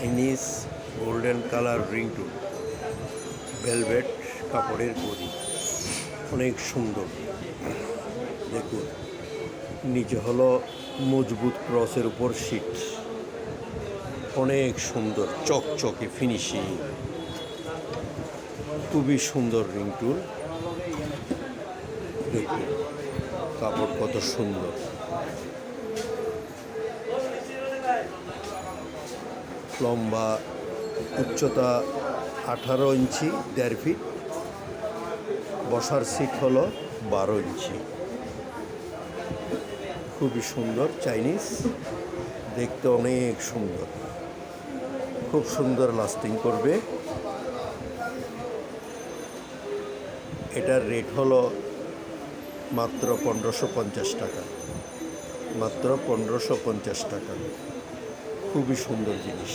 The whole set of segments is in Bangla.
Chinese golden colour ring tool velvet কাপড়ের গদি, অনেক সুন্দর। দেখুন, নিচে হলো মজবুত ক্রসের উপর শীট। অনেক সুন্দর, চকচকে ফিনিশিং। খুবই সুন্দর রিং রিংটুল দেখুন, কাপড় কত সুন্দর। লম্বা উচ্চতা আঠারো ইঞ্চি, দেড় ফিট বসার সিট হলো বারো ইঞ্চি। খুবই সুন্দর চাইনিজ দেখতে অনেক সুন্দর। খুব সুন্দর লাস্টিং করবে। এটার রেট হলো মাত্র পনেরোশো পঞ্চাশ টাকা। মাত্র পনেরোশো পঞ্চাশ টাকা। খুবই সুন্দর জিনিস।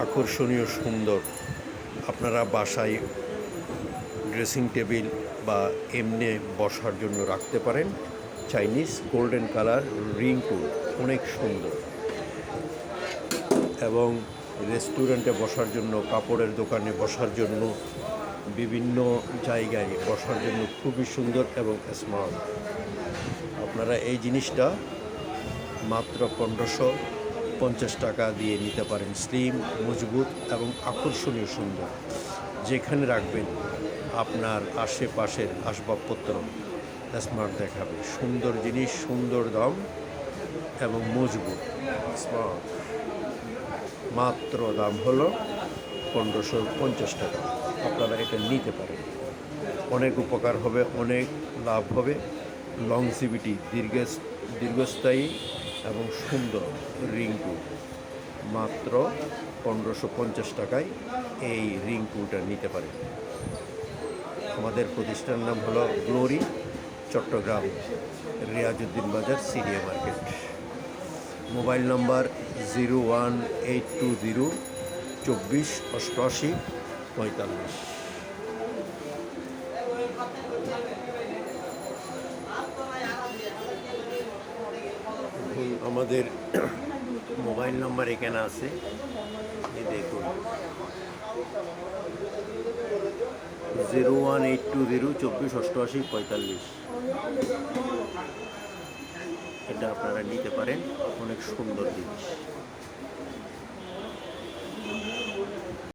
আকর্ষণীয় সুন্দর। আপনারা বাসায় ড্রেসিং টেবিল বা এমনি বসার জন্য রাখতে পারেন। Chinese golden colour ring tool অনেক সুন্দর। এবং রেস্টুরেন্টে বসার জন্য, কাপড়ের দোকানে বসার জন্য, বিভিন্ন জায়গায় বসার জন্য খুবই সুন্দর এবং স্মার্ট আপনারা এই জিনিসটা মাত্র পনেরোশো পঞ্চাশ টাকা দিয়ে নিতে পারেন। স্লিম মজবুত এবং আকর্ষণীয় সুন্দর। যেখানে রাখবেন, আপনার আশেপাশের আসবাবপত্র স্মার্ট দেখাবে। সুন্দর জিনিস, সুন্দর দাম এবং মজবুত স্মার্ট মাত্র দাম হলো পনেরোশো পঞ্চাশ টাকা। আপনারা এটা নিতে পারেন। অনেক উপকার হবে, অনেক লাভ হবে। লংসিভিটি দীর্ঘ, দীর্ঘস্থায়ী এবং সুন্দর রিংটু মাত্র পনেরোশো পঞ্চাশ টাকায় এই রিংটুটা নিতে পারেন। আমাদের প্রতিষ্ঠান নাম হলো glory Chattogram Riazuddin Bazar, CDA market. Mobile number zero one eight two zero চব্বিশ অষ্টআশি পঁয়তাল্লিশ। আমাদের মোবাইল নম্বর এখানে আছে। দেখুন। Zero one eight two zero চব্বিশ অষ্টআশি পঁয়তাল্লিশ। এটা আপনারা নিতে পারেন। অনেক সুন্দর জিনিস।